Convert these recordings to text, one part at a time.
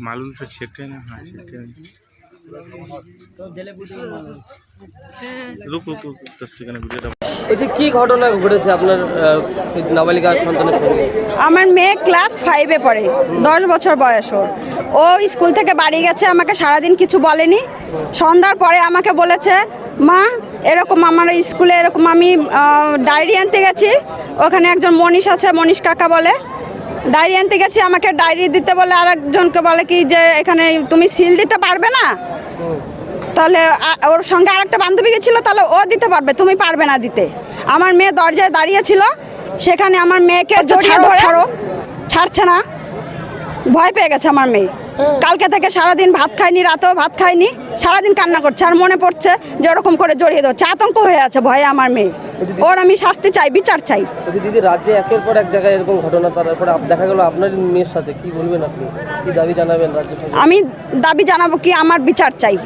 मालूम तो छेके ना हाँ छेके रुक रुक रुक दस सेकेंड वीडियो এই যে কি ঘটনা ঘটেছে আপনার আহ, এই নাবালিকা সন্তানের সঙ্গে আমার মেয়ে ক্লাস ফাইভে পড়ে দশ বছর বয়স ওর ও স্কুল থেকে বাড়ি গেছে আমাকে সারাদিন কিছু বলেনি সন্ধ্যার পরে আমাকে বলেছে মা এরকম আমার স্কুলে এরকম আমি ডায়েরি আনতে গেছি ওখানে একজন মনীষ আছে মনীষ কাকা বলে ডায়েরি আনতে গেছি আমাকে ডায়েরি দিতে বলে আর একজনকে বলে কি যে এখানে তুমি সিল দিতে পারবে না? তাহলে ওর সঙ্গে আরেকটা বান্ধবী গেছিল তাহলে ও দিতে পারবে তুমি পারবে না দিতে। আমার মেয়ে দরজায় দাঁড়িয়েছিল সেখানে আমার মেয়েকে ধরে ছাড়ো। ছাড়ছে না। ভয় পেয়ে গেছে আমার মেয়ে। কালকে থেকে সারাদিন ভাত খায়নি রাতেও ভাত খায়নি সারাদিন কান্না করছে আর মনে পড়ছে যে ওরকম করে জড়িয়ে ধরছে। আতঙ্ক হয়ে আছে ভয়ে আমার মেয়ে। ওর আমি শাস্তি চাই বিচার চাই। দিদি রাজ্যে একের পর এক জায়গায় এরকম ঘটনা তারপরে দেখা গেল আপনার মেয়ের সাথে। কি বলবেন আপনি? কি দাবি জানাবেন রাজ্য আমি দাবি জানাব কি আমার বিচার চাই।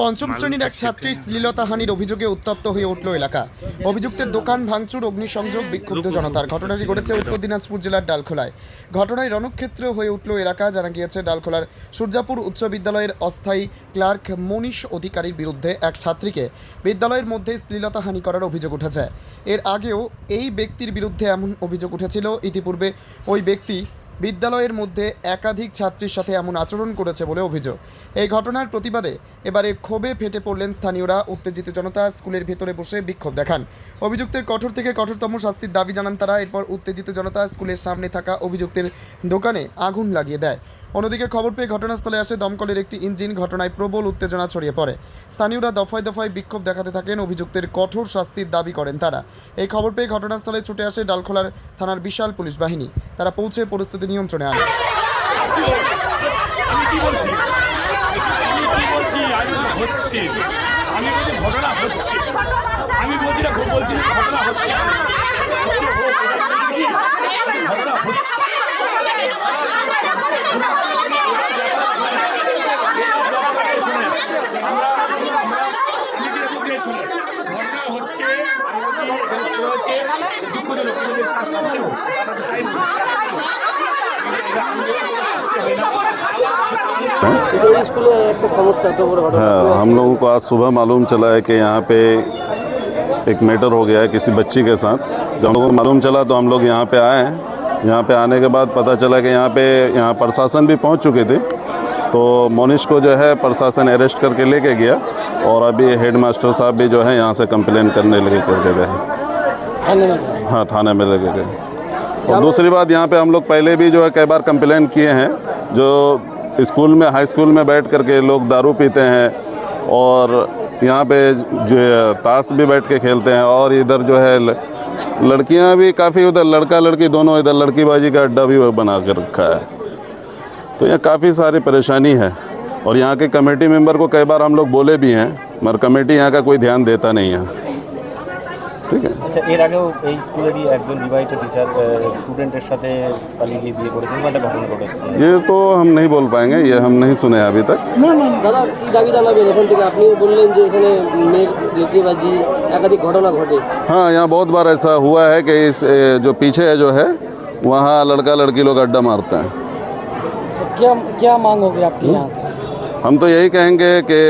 পঞ্চম শ্রেণির এক ছাত্রীর শ্লীলতাহানির অভিযোগে উত্তপ্ত হয়ে উঠল এলাকা। অভিযুক্তের দোকান ভাঙচুর অগ্নিসংযোগ বিক্ষুব্ধ জনতার। ঘটনাটি ঘটেছে উত্তর দিনাজপুর জেলার ডালখোলায়। ঘটনায় রণক্ষেত্র হয়ে উঠল এলাকা জানা গিয়েছে ডালখোলার সূর্যাপুর উচ্চ বিদ্যালয়ের অস্থায়ী ক্লার্ক মনীষ অধিকারীর বিরুদ্ধে এক ছাত্রীকে বিদ্যালয়ের মধ্যে শ্লীলতাহানি করার অভিযোগ উঠেছে। এর আগেও এই ব্যক্তির বিরুদ্ধে এমন অভিযোগ উঠেছিল। ইতিপূর্বে ওই ব্যক্তি বিদ্যালয়ের মধ্যে একাধিক ছাত্রীর সাথে এমন আচরণ করেছে বলে অভিযোগ। এই ঘটনার প্রতিবাদে এবারে ক্ষোভে ফেটে পড়লেন স্থানীয়রা। উত্তেজিত জনতা স্কুলের ভেতরে বসে বিক্ষোভ দেখান। অভিযুক্তের কঠোর থেকে কঠোরতম শাস্তির দাবি জানান তারা। এরপর উত্তেজিত জনতা স্কুলের সামনে থাকা অভিযুক্তের দোকানে আগুন লাগিয়ে দেয়। অন্যদিকে খবর পেয়ে ঘটনাস্থলে আসে দমকলের একটি ইঞ্জিন ঘটনায় প্রবল উত্তেজনা ছড়িয়ে পড়ে স্থানীয়রা দফায় দফায় বিক্ষোভ দেখাতে থাকেন অভিযুক্তের কঠোর শাস্তির দাবি করেন তারা এই খবর পেয়ে ঘটনাস্থলে ছুটে আসে ডালখোলার থানার বিশাল পুলিশ বাহিনী তারা পৌঁছে পরিস্থিতি নিয়ন্ত্রণে আনে হচ্ছে আমি বলছি ঘটনা হচ্ছে আমি বলছি না বলছি ঘটনা হচ্ছে, ঘটনা হচ্ছে আমরা আমরা আমি কি বলতে শুনে ঘটনা হচ্ছে আমি বলছি এখানে কি হচ্ছে দুঃখজনক কিন্তু তার শাস্তি হোক আমরা চাই না। এটা আমি বলছি শাস্তি হয় না এই স্কুলে একটা সমস্যা এত বড় ঘটনা हाँ हम लोगों को आज सुबह मालूम चला है कि यहाँ पे एक मैटर हो गया है किसी बच्ची के साथ। जब हम लोगों को मालूम चला तो हम लोग यहाँ पे आए हैं। यहाँ पे आने के बाद पता चला कि यहाँ पे यहाँ प्रशासन भी पहुँच चुके थे। तो मोनिश को जो है प्रशासन अरेस्ट करके लेके गया और अभी हेड मास्टर साहब भी जो है यहाँ से कंप्लेन करने लगे करके गए हाँ। थाने में लगे गए। और दूसरी बात? यहाँ पे हम लोग पहले भी जो है कई बार कंप्लेन किए हैं। जो स्कूल में हाई स्कूल में बैठ करके लोग दारू पीते हैं और यहाँ पे जो है, ताश भी बैठ के खेलते हैं और इधर जो है लड़कियाँ भी काफ़ी उधर लड़का लड़की दोनों इधर लड़कीबाजी का अड्डा भी बना कर रखा है। तो यहाँ काफ़ी सारी परेशानी है और यहाँ के कमेटी मेंबर को कई बार हम लोग बोले भी हैं, मगर कमेटी यहाँ का कोई ध्यान देता नहीं है। ठीक है আচ্ছা এর আগেও এই স্কুলেরই একজন বিবাহিত টিচার স্টুডেন্টের সাথে পালিয়ে গিয়ে বিয়ে করেছেন বা একটা ঘটনা ঘটেছে ये तो हम नहीं बोल पाएंगे ये हम नहीं सुने अभी तक দাদা কি দাবি জানাবেন এখান থেকে আপনি বললেন যে এখানে মেয়ের লেকিবাজি একাধিক ঘটনা ঘটে हाँ यहाँ बहुत बार ऐसा हुआ है कि इस ए, जो पीछे है जो है वहाँ लड़का लड़की लोग अड्डा मारते हैं क्या क्या मांग होगी आपकी यहाँ से हम तो यही कहेंगे कि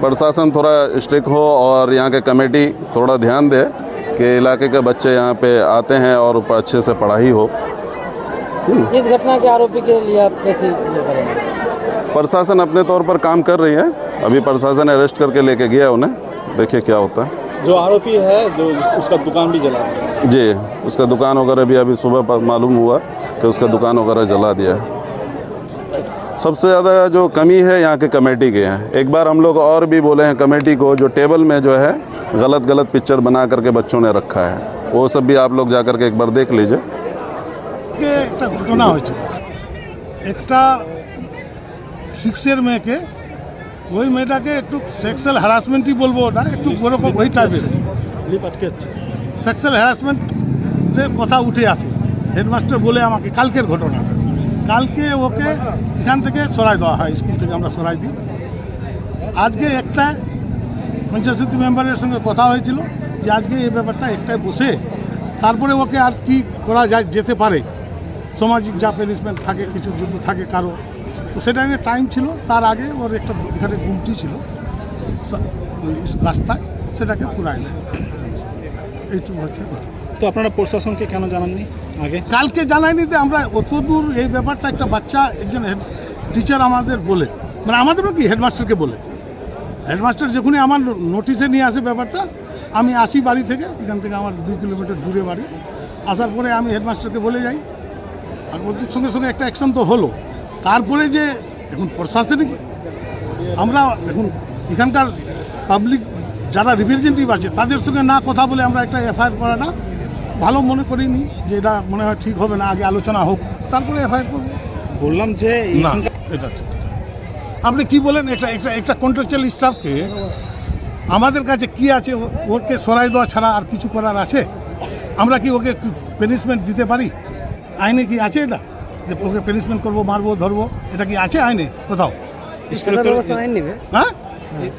प्रशासन थोड़ा स्ट्रिक्ट हो और यहाँ के कमेटी थोड़ा ध्यान दे कि इलाके के बच्चे यहाँ पे आते हैं और अच्छे से पढ़ाई हो। इस घटना के आरोपी के लिए आप कैसे प्रशासन अपने तौर पर काम कर रही है। अभी प्रशासन अरेस्ट करके लेके गया उन्हें। देखिए क्या होता है। जो आरोपी है जो उसका दुकान भी जला दिया जी उसका दुकान वगैरह भी अभी सुबह पर मालूम हुआ कि उसका दुकान वगैरह जला दिया है। सबसे ज़्यादा जो कमी है यहाँ के कमेटी के हैं एक बार हम लोग और भी बोले हैं कमेटी को जो टेबल में जो है गलत गलत पिक्चर बना करके बच्चों ने रखा है वो सब भी आप लोग जा करके एक बार देख लीजिए কে একটা ঘটনা হয়েছিল একটা সিক্সের মেয়েকে ওই মেয়েটাকে একটু সেক্সুয়াল হ্যারাসমেন্টই বলবো ওটা একটু ওরকম ওই টাইপের সেক্সুয়াল হ্যারাসমেন্টের কথা উঠে আসে হেডমাস্টার বলে আমাকে কালকের ঘটনা কালকে ওকে এখান থেকে সরাই দেওয়া হয়, স্কুল থেকে আমরা সরাই দিই। আজকে একটা পঞ্চায়েত মেম্বারের সঙ্গে কথা হয়েছিল যে আজকে এই ব্যাপারটা একটাই বসে, তারপরে ওকে আর কি করা যায় যেতে পারে? সামাজিক যা প্যানিশমেন্ট থাকে, কিছু যুদ্ধ থাকে কারও, তো সেটা নিয়ে টাইম ছিল, তার আগে ওর একটা এখানে গুমটি ছিল রাস্তায় সেটাকে পুরাই নেয়। এইটুকু হচ্ছে কথা। তো আপনারা প্রশাসনকে কেন জানাননি? কালকে জানাইনি যে আমরা অত দূর এই ব্যাপারটা একটা বাচ্চা, একজন টিচার আমাদের বলে। মানে আমাদেরও কি? হেডমাস্টারকে বলে। হেডমাস্টার যখনই আমার নোটিশে নিয়ে আসে ব্যাপারটা, আমি আসি বাড়ি থেকে, এখান থেকে আমার দুই কিলোমিটার দূরে বাড়ি। আসার পরে আমি হেডমাস্টারকে বলে যাই। আর ওদের সঙ্গে সঙ্গে একটা অ্যাকশন তো হলো। তারপরে যে এখন প্রশাসনিক, আমরা এখন এখানকার পাবলিক যারা রিপ্রেজেন্টেটিভ আছে, তাদের সঙ্গে না কথা বলে আমরা একটা এফআইআর করাটা ভালো মনে করিনি যে এটা মনে হয় ঠিক হবে না আগে আলোচনা হোক তারপরে এফআইআর করব। বললাম যে না এটা ঠিক। আপনি কি বলেন একটা একটা একটা কন্ট্রাকচুয়াল স্টাফকে আমাদের কাছে কি আছে ও- ওকে সরাই দেওয়া ছাড়া আর কিছু করার আছে? আমরা কি ওকে পেনিশমেন্ট দিতে পারি? আইনে কি আছে এটা? যে ওকে পেনিশমেন্ট করব মারবো ধরবো এটা কি আছে আইনে কোথাও? হ্যাঁ?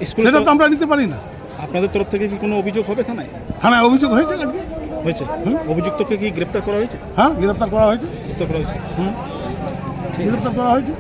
স্কুলের সেটা তো আমরা নিতে পারি না। আপনাদের তরফ থেকে কি কোনো অভিযোগ হবে থানায়? থানায় অভিযোগ হয়েছে আজকে হয়েছে? হুম। অভিযুক্তকে কি গ্রেপ্তার করা হয়েছে? হ্যাঁ গ্রেপ্তার করা হয়েছে। গ্রেপ্তার করা হয়েছে। হুম। গ্রেপ্তার করা হয়েছে।